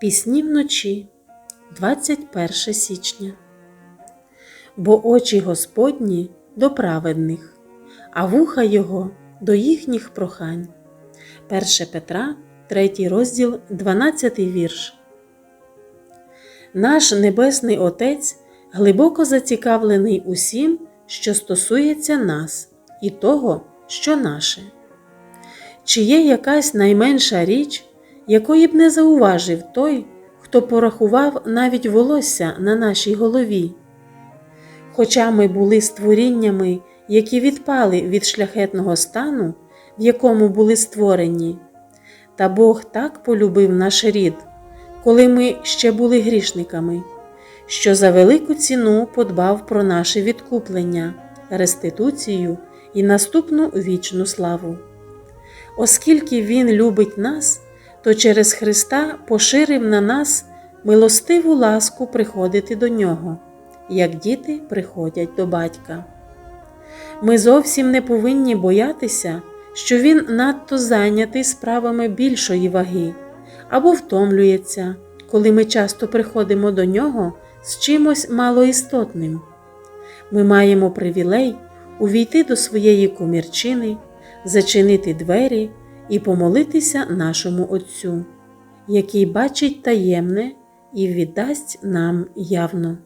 Пісні вночі, 21 січня. Бо очі Господні до праведних, а вуха Його до їхніх прохань. 1 Петра, 3 розділ, 12 вірш. Наш Небесний Отець глибоко зацікавлений усім, що стосується нас і того, що наше. Чи є якась найменша річ, якої б не зауважив той, хто порахував навіть волосся на нашій голові? Хоча ми були створіннями, які відпали від шляхетного стану, в якому були створені, та Бог так полюбив наш рід, коли ми ще були грішниками, що за велику ціну подбав про наше відкуплення, реституцію і наступну вічну славу. Оскільки Він любить нас, то через Христа поширив на нас милостиву ласку приходити до Нього, як діти приходять до батька. Ми зовсім не повинні боятися, що Він надто зайнятий справами більшої ваги або втомлюється, коли ми часто приходимо до нього з чимось малоістотним. Ми маємо привілей увійти до своєї комірчини, зачинити двері і помолитися нашому Отцю, який бачить таємне і віддасть нам явно.